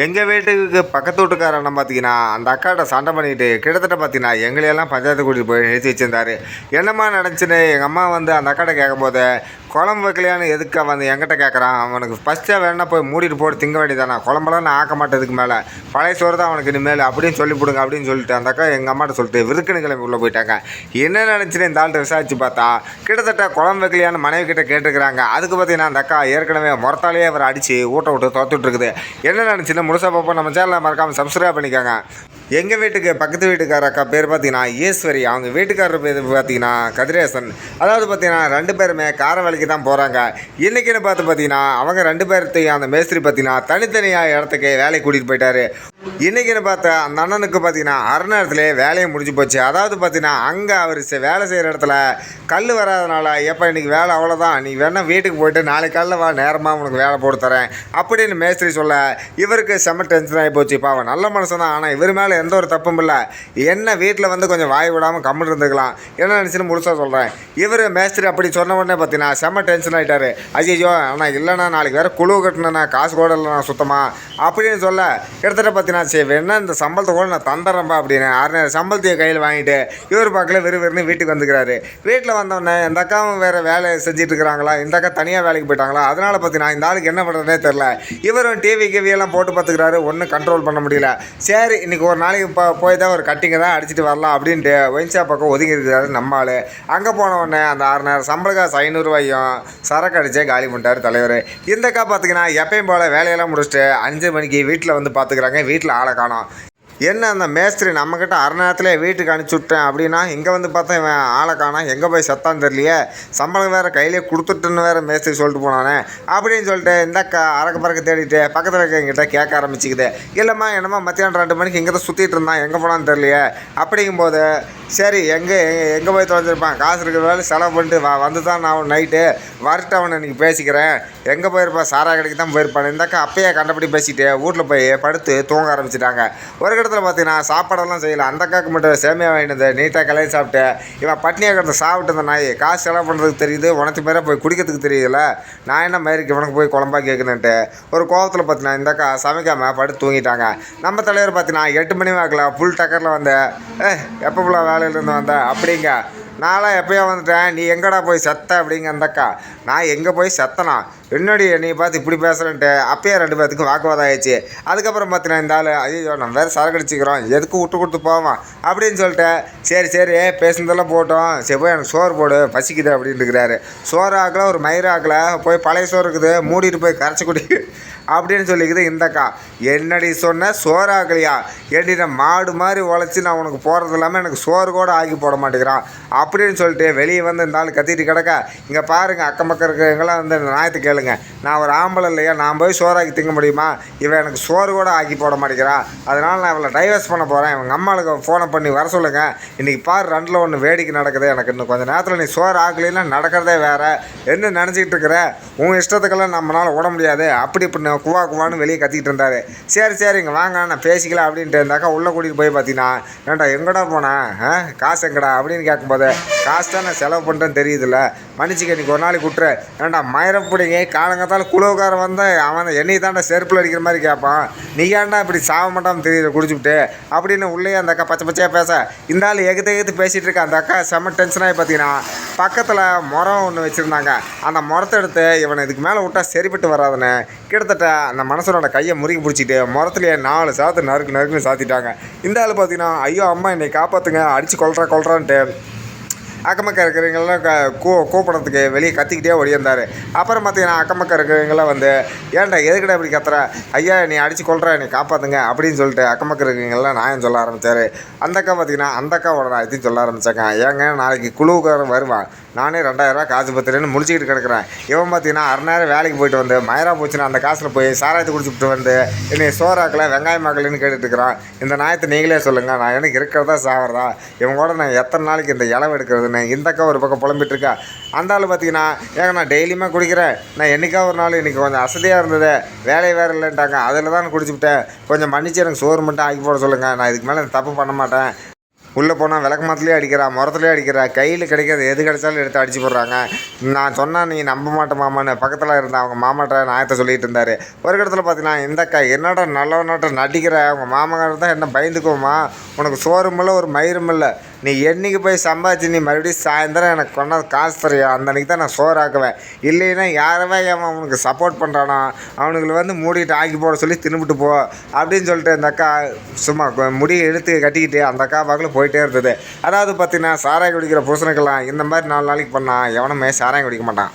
எங்கள் வீட்டுக்கு பக்கத்து வீட்டுக்காரன் பார்த்தீங்கன்னா அந்த அக்காட்ட சண்டை பண்ணிட்டு கிட்டத்தட்ட பார்த்தீங்கன்னா எங்களையெல்லாம் பஞ்சாயத்து கூட்டிகிட்டு போய் நிறுத்தி வச்சுருந்தாரு. என்னம்மா நடந்துச்சுன்னு எங்கள் அம்மா வந்து அந்த அக்காட்ட கேட்கும்போது குழம்பு வைக்கலையான்னு எதுக்கு வந்து என்கிட்ட கேட்குறான் அவனுக்கு ஃபஸ்ட்டாக வேணா போய் மூடிட்டு போட்டு திங்க வேண்டியதானே குழம்பெல்லாம் நான் ஆக்க மாட்டேதுக்கு மேலே. பழைய சோறு தான் அவனுக்கு இனிமேல். அப்படின்னு சொல்லி கொடுங்க அப்படின்னு சொல்லிட்டு அந்த அக்கா எங்கள் அம்மாட்ட சொல்லிட்டு விருக்குன்னு கிளம்பி உள்ளே போயிட்டாங்க. என்ன நினச்சின்னு இந்த ஆள்கிட்ட விசாரிச்சு பார்த்தா கிட்டத்தட்ட குழம்பு வைக்கலையான்னு மனைவி கிட்ட கேட்டுக்கிறாங்க அதுக்கு பார்த்தீங்கன்னா அந்த அக்கா ஏற்கனவே முறத்தாலேயே அவரை அடித்து ஊட்ட விட்டு தோத்துட்டு இருக்குது. என்ன நடந்துச்சுன்னு முழுசாக பார்ப்போம். நம்ம சேனலில் மறக்காமல் சப்ஸ்கிரைப் பண்ணிக்கோங்க. எங்கள் வீட்டுக்கு பக்கத்து வீட்டுக்கார அக்கா பேர் பார்த்தீங்கன்னா ஈஸ்வரி. அவங்க வீட்டுக்காரர் பேர் பார்த்தீங்கன்னா கதிரேசன். அதாவது பார்த்தீங்கன்னா ரெண்டு பேருமே கார வேலைக்கு தான் போகிறாங்க இன்றைக்கின்னு பார்த்து பார்த்தீங்கன்னா அவங்க ரெண்டு பேர்த்தையும் அந்த மேஸ்திரி பார்த்தீங்கன்னா தனித்தனியாக இடத்துக்கு வேலைக்கு கூட்டிகிட்டு போயிட்டாரு. இன்றைக்கின்னு பார்த்தா அந்த அண்ணனுக்கு பார்த்தீங்கன்னா அரை நேரத்திலே வேலையை முடிஞ்சு போச்சு. அதாவது பார்த்தீங்கன்னா அங்கே அவர் வேலை செய்கிற இடத்துல கல் வராதனால எப்போ இன்னைக்கு வேலை அவ்வளோதான் நீ வேணால் வீட்டுக்கு போயிட்டு நாளைக்கு காலைல வா நேரமாக உனக்கு வேலை போட்டு தரேன். அப்படின்னு மேஸ்திரி சொல்ல இவருக்கு செம்ம டென்ஷன் ஆகி போச்சு. இப்போ அவன் நல்ல மனுஷன் தான் ஆனால் இவர் மேலே எந்த ஒரு தப்பும் இல்லை. என்ன வீட்டில் வந்து கொஞ்சம் வாய் விடாமல் கம்முன்னு இருந்துக்கலாம். என்ன நினச்சின்னு முழுசாக சொல்கிறேன் இவர் மேஸ்திரி அப்படி சொன்ன உடனே பார்த்தீங்கன்னா செம்ம டென்ஷன் ஆகிட்டார் ஐயோ ஆனால் இல்லைண்ணா நாளைக்கு வேறு குழு கட்டணுண்ணா காசு கூட இல்லைண்ணா சுத்தமாக அப்படின்னு சொல்ல கிட்டத்தட்ட பார்த்தீங்கன்னா சரி வேணா இந்த சம்பளத்தை கூட நான் தந்துடுறேன்ப்பா அப்படின்னு. ஆறுநேரம் சம்பளத்தையும் கையில் வாங்கிட்டு இவர் பார்க்கல விறுவிறுன்னு வீட்டுக்கு வந்துக்கிறாரு. வீட்டில் வந்தோடனே இந்த அக்காவும் வேறு வேலை செஞ்சுட்டு இருக்கிறாங்களா இந்த அக்கா தனியாக வேலைக்கு போயிட்டாங்களா? அதனால் பார்த்தீங்கன்னா இந்த ஆளுக்கு என்ன பண்ணுறதே தெரில இவரும் டிவி கிவியெல்லாம் போட்டு பார்த்துக்கிறாரு. ஒன்றும் கண்ட்ரோல் பண்ண முடியல. சரி இன்னைக்கு ஒரு நாளைக்கு இப்போ போய் தான் ஒரு கட்டிங்க தான் அடிச்சுட்டு வரலாம் அப்படின்ட்டு ஒயின்ஷா பக்கம் ஒதுங்கி இருக்கிறாரு நம்ம ஆள். அங்கே போன உடனே அந்த ஆறு நேரம் சம்பள ஐநூறுரூவாயும் சரக்கு அடித்தே காலி பண்ணிட்டார் தலைவர். இந்த அக்கா பார்த்தீங்கன்னா எப்பயும் போல் வேலையெல்லாம் முடிச்சுட்டு அஞ்சு மணிக்கு வீட்டில் வந்து பார்த்துக்கிறாங்க வீட்டில் வீட்டில் ஆளை காணோம். என்ன அந்த மேஸ்திரி நம்மக்கிட்ட அரை நேரத்தில் வீட்டுக்கு அனுப்பிச்சி விட்டேன் அப்படின்னா இங்கே வந்து பார்த்தா இவன் ஆளை காணா எங்கே போய் சத்தான்னு தெரியலையே. சம்பளம் வேறு கையிலே கொடுத்துட்டுன்னு வேறு மேஸ்திரி சொல்லிட்டு போனானே. அப்படின்னு சொல்லிட்டு இந்த க அறக்க பறக்க தேடிட்டு பக்கத்தில் இருக்கவங்கிட்ட கேட்க ஆரம்பிச்சிக்குது. இல்லைம்மா என்னம்மா மத்தியானம் ரெண்டு மணிக்கு இங்கே தான் சுற்றிட்டு இருந்தான். எங்கே போனான்னு தெரியலையே. அப்படிங்கும்போது சரி எங்கே எங்கே போய் தொலைஞ்சிருப்பான்? காசு இருக்கிற வேலை செலவு பண்ணிட்டு வா வந்து தான் நான் நைட்டு வரட்டு அவனை இன்னைக்கு பேசிக்கிறேன். எங்கே போயிருப்பான் சாரா கடைக்கு தான் போயிருப்பான். இந்த அக்கா அப்பயே கண்டபடி பேசிட்டு வீட்டில் போய் படுத்து தூங்க ஆரம்பிச்சிட்டாங்க. ஒரு இடத்துல பார்த்தீங்கன்னா சாப்பாடெல்லாம் செய்யலை. அந்த அக்காவுக்கு மட்டும் சேமியா வாங்கிட்டு நீட்டாக கலையை சாப்பிட்டு இவன் பட்னியாக கிடந்த சாப்பிட்டு இந்த நாய் காசு செலவு பண்ணுறதுக்கு தெரியுது உனக்கு பேரை போய் குடிக்கிறதுக்கு தெரியல. நான் என்ன மயிருக்கு இவனுக்கு போய் குழம்பா கேட்குதுன்ட்டு ஒரு கோபத்தில் பார்த்தீங்கன்னா இந்த அக்கா சமைக்காமல் படுத்து தூங்கிட்டாங்க. நம்ம தலைவர் பார்த்தீங்கன்னா எட்டு மணி வாக்கில் ஃபுல் டக்கரில் வந்து ஏ எப்போ ஃபுல்லாக காலையிலேருந்து வந்த? அப்படிங்க. நான்லாம் எப்பயோ வந்துட்டேன். நீ எங்கடா போய் செத்த? அப்படிங்க அக்கா நான் எங்கே போய் செத்தனா? என்னடி நீ பார்த்து இப்படி பேசுகிறேன்ட்டு அப்பயே ரெண்டு பேர்த்துக்கும் வாக்குவாதம் ஆயிடுச்சு. அதுக்கப்புறம் பார்த்தீங்கன்னா இந்த ஆள் ஐயோ நம்ம வேறு சரக்கு அடிச்சுக்கிறோம் எதுக்கு விட்டு கொடுத்து போவோம் அப்படின்னு சொல்லிட்டு சரி சரி பேசுனதெல்லாம் போட்டோம். சரி போய் எனக்கு சோறு போடு பசிக்குது அப்படின்னு இருக்கிறாரு சோறு ஆக்கல ஒரு மயிறு ஆக்கல. போய் பழைய சோறு இருக்குது மூடிட்டு போய் கரைச்சி குடி. அப்படின்னு சொல்லிக்குது இந்தக்கா என்னடி சொன்ன? சோறு ஆக்கலையா ஏடி நான் மாடு மாதிரி உழைச்சி நான் உனக்கு போகிறது இல்லாமல் எனக்கு சோறு கூட ஆக்கி போட மாட்டேங்கிறான். அப்படின்னு சொல்லிட்டு வெளியே வந்து இந்த ஆள் கத்திட்டு கிடக்க இங்கே பாருங்கள் அக்கம் பக்கம் இருக்கிறவங்களாம் வந்து இந்த நாயத்தை கேளுங்க. நான் ஒரு ஆம்பளை இல்லையா? நான் போய் சோறாக்கி திங்க முடியுமா? இவன் எனக்கு சோறு கூட ஆக்கி போட மாட்டேங்கிறான். அதனால் நான் இவளை டைவர்ஸ் பண்ண போகிறேன் இவங்க அம்மாளுக்கு ஃபோனை பண்ணி வர சொல்லுங்கள் இன்றைக்கி பாரு ரெண்டில் ஒன்று வேடிக்கை நடக்குது எனக்கு. இன்னும் கொஞ்சம் நேரத்தில் நீ சோறு ஆக்கலைன்னா நடக்கிறதே வேறு. என்ன நினச்சிக்கிட்டு இருக்கிற? உங்கள் இஷ்டத்துக்கெல்லாம் நம்மளால் விட முடியாது. அப்படி இப்படி குவா குவான்னு வெளியே கத்திக்கிட்டு இருந்தாரு. சரி சரி இங்கே வாங்க நான் பேசிக்கலாம் அப்படின்ட்டு இருந்தாக்கா உள்ளே கூட்டிகிட்டு போய் பார்த்தீங்கன்னா ஏன்டா எங்கடா போனேன் ஆ காசு எங்கடா? அப்படின்னு கேட்கும்போது காசு தான் நான் செலவு பண்ணுறேன்னு தெரியுதுல்ல. மன்னிச்சுக்க இன்னைக்கு ஒரு நாளைக்கு விட்டுரு. ஏன்டா மயிரப்பிடிங்க காலங்கத்தால் குழுவுக்காரன் வந்து அவன் என்னை தாண்டா செருப்பில் அடிக்கிற மாதிரி கேட்பான் நீ ஏன்டா இப்படி சாக மாட்டான்னு தெரியுது குடிச்சுட்டு அப்படின்னு உள்ளே அந்த அக்கா பச்சை பச்சையாக பேச. இந்த ஆள் எகுத்து எகுத்து பேசிகிட்டு இருக்க. அந்த அக்கா செம்ம டென்ஷனாகி பார்த்தீங்கன்னா பக்கத்தில் முறம் ஒன்று வச்சுருந்தாங்க. அந்த முறத்தை எடுத்து இவனை இதுக்கு மேலே விட்டா சரிப்பட்டு வராதுன்னு கிட்டத்தட்ட அந்த மனசனோட கையை முறுக்கி பிடிச்சிட்டு முறத்துலேயே நாலு சாத்து நறுக்கு நறுக்குன்னு சாத்திட்டாங்க. இந்த ஆள் பார்த்தீங்கன்னா ஐயோ அம்மா என்னை காப்பாற்றுங்க அடித்து கொள்றா கொள்றான்ட்டு அக்கம்பக்கம் இருக்கிறவங்களாம் க கூ கூப்பிட்றதுக்கு வெளியே கத்திக்கிட்டே ஓடியிருந்தார். அப்புறம் பார்த்தீங்கன்னா அக்கம்பக்கம் இருக்கிறவங்களாம் வந்து ஏன்டா எதுக்குடா இப்படி கத்துற? ஐயா நீ அடித்து கொள்ற நீ காப்பாற்றுங்க அப்படின்னு சொல்லிட்டு அக்கம்பக்கம் இருக்கிறவங்களாம் நியாயம் சொல்ல ஆரம்பித்தார் அந்த அக்கா பார்த்தீங்கன்னா அந்த அக்காவோட நான் சொல்ல ஆரம்பித்தாங்க ஏங்க நாளைக்கு குழுவுக்காரன் வருவான். நானே ரெண்டாயிரரூவா காசு பத்திரன்னு முடிச்சுக்கிட்டு கிடக்குறேன். இவன் பார்த்தீங்கன்னா அரை நேரம் வேலைக்கு போயிட்டு வந்து மயரா போச்சுன்னா அந்த காசில் போய் சாராயத்தை குடிச்சுட்டு வந்து என்னை சோறாக்கல வெங்காயம் ஆக்கலன்னு கேட்டுட்டு இருக்கிறான். இந்த நாயத்தை நீங்களே சொல்லுங்கள் நான் எனக்கு இருக்கிறதா சாகிறதா இவன் கூட நான் எத்தனை நாளைக்கு இந்த இளவு எடுக்கிறதுன்னு இந்தக்கா ஒரு பக்கம் புலம்பிட்டு இருக்கா? அந்த ஆள் பார்த்தீங்கன்னா ஏங்க நான் டெய்லியுமே குடிக்கிறேன். நான் என்னைக்கா ஒரு நாள் இன்றைக்கி கொஞ்சம் அசதியாக இருந்தது வேலையை வேறு இல்லைன்ட்டாங்க. அதில் தான் குடிச்சுக்கிட்டேன் கொஞ்சம் மன்னிச்சு எனக்கு சோறு மட்டும் ஆக்கி போட சொல்லுங்கள் நான் இதுக்கு மேலே தப்பு பண்ண மாட்டேன். உள்ளே போனால் விளக்கு மாத்துலேயே அடிக்கிறா முரத்துலேயே அடிக்கிறா கையில் கிடைக்காது எது கிடைச்சாலும் எடுத்து அடிச்சு போடுறாங்க. நான் சொன்னால் நீ நம்ப மாட்டேன் மாமான்னு பக்கத்தில் இருந்த அவங்க மாமாட்ட நாயத்தை சொல்லிட்டு இருந்தார். ஒரு இடத்துல பார்த்தீங்கன்னா இந்த அக்கா என்னடா நல்லவனாட்ட நடிக்கிற? அவங்க மாமக்காரர் தான் என்ன பயந்துக்குவோமா? உனக்கு சோறுமில்ல ஒரு மயிரும் இல்லை நீ என்னைக்கு போய் சம்பாதிச்சு நீ மறுபடியும் சாயந்தரம் எனக்கு கொண்டாந்து காசு தரியா அந்த அன்னைக்கு தான் நான் சோறு ஆக்குவேன் இல்லைன்னா யாரவே அவன் அவனுக்கு சப்போர்ட் பண்ணுறானோ அவனுங்களை வந்து மூடிட்டு ஆக்கி போட சொல்லி தின்னுபிட்டு போ அப்படின்னு சொல்லிட்டு அந்த அக்கா சும்மா முடியை எடுத்து கட்டிக்கிட்டு அந்த அக்கா பக்கத்தில் போயிட்டே இருந்தது. அதாவது பார்த்தீங்கன்னா சாராயம் குடிக்கிற புருஷனுக்கெல்லாம் இந்த மாதிரி நாலு நாளைக்கு பண்ணால் எவனுமே சாராயம் குடிக்க மாட்டான்.